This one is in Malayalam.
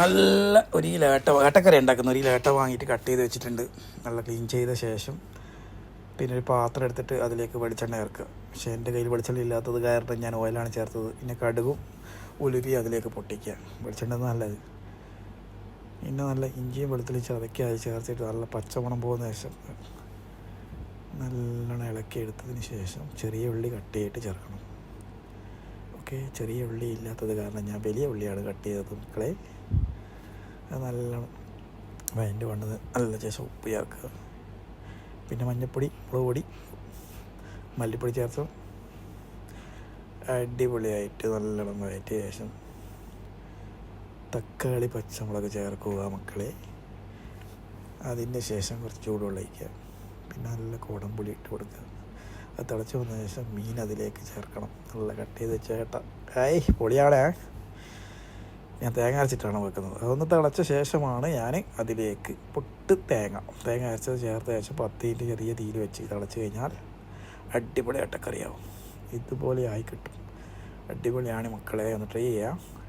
നല്ല ഒരു ലേട്ട ഏട്ട ഏട്ടക്കറി ഉണ്ടാക്കുന്ന ഒരു ലേട്ട വാങ്ങിയിട്ട് കട്ട് ചെയ്ത് വെച്ചിട്ടുണ്ട്. നല്ല ക്ലീൻ ചെയ്ത ശേഷം പിന്നെ ഒരു പാത്രം എടുത്തിട്ട് അതിലേക്ക് വെളിച്ചെണ്ണ ചേർക്കുക. പക്ഷേ എന്റെ കയ്യിൽ വെളിച്ചെണ്ണ ഇല്ലാത്തത് കാരണം ഞാൻ ഓയിലാണ് ചേർത്തത്. പിന്നെ കടുകും ഉലുവി അതിലേക്ക് പൊട്ടിക്കുക. വെളിച്ചെണ്ണ നല്ലത്. പിന്നെ നല്ല ഇഞ്ചിയും വെളുത്തുള്ളിയും ചതക്കി അത് ചേർത്തിട്ട് നല്ല പച്ചമണം പോകുന്ന ശേഷം നല്ലോണം ഇളക്കി എടുത്തതിന് ശേഷം ചെറിയ ഉള്ളി കട്ട് ചെയ്തിട്ട് ചേർക്കണം. ഓക്കെ ചെറിയ ഉള്ളി ഇല്ലാത്തത് കാരണം ഞാൻ വലിയ ഉള്ളിയാണ് കട്ട് ചെയ്തത്. മക്കളെ അത് നല്ലോണം വയന്റെ വണ്ണത് നല്ല ശേഷം ഉപ്പ് ചേർക്കുക. പിന്നെ മഞ്ഞൾപ്പൊടി മുളക് പൊടി മല്ലിപ്പൊടി ചേർത്ത് അടിപൊളിയായിട്ട് നല്ലോണം വഴറ്റിയ ശേഷം തക്കാളി പച്ചമുളക് ചേർക്കുക മക്കളെ. അതിന്റെ ശേഷം കുറച്ച് ചൂടുവെള്ളം ഒഴിക്കുക. പിന്നെ നല്ല കുടംപുളി ഇട്ട് കൊടുക്കുക. അത് തിളച്ച് വന്ന ശേഷം മീൻ അതിലേക്ക് ചേർക്കണം. നല്ല കട്ട് ചെയ്ത് ചേട്ട ആയി പൊളിയാളെ. ഞാൻ തേങ്ങ അരച്ചിട്ടാണ് വെക്കുന്നത്. അതൊന്ന് തിളച്ച ശേഷമാണ് ഞാൻ അതിലേക്ക് പൊട്ട് തേങ്ങ. തേങ്ങ അരച്ചത് ചേർത്ത ശേഷം പത്തിന്റെ ചെറിയ തീയിൽ വെച്ച് തിളച്ച് കഴിഞ്ഞാൽ അടിപൊളി അട്ടക്കറിയാവും. ഇതുപോലെ ആയി കിട്ടും. അടിപൊളിയാണ് മക്കളെ. ഒന്ന് ട്രൈ ചെയ്യാം.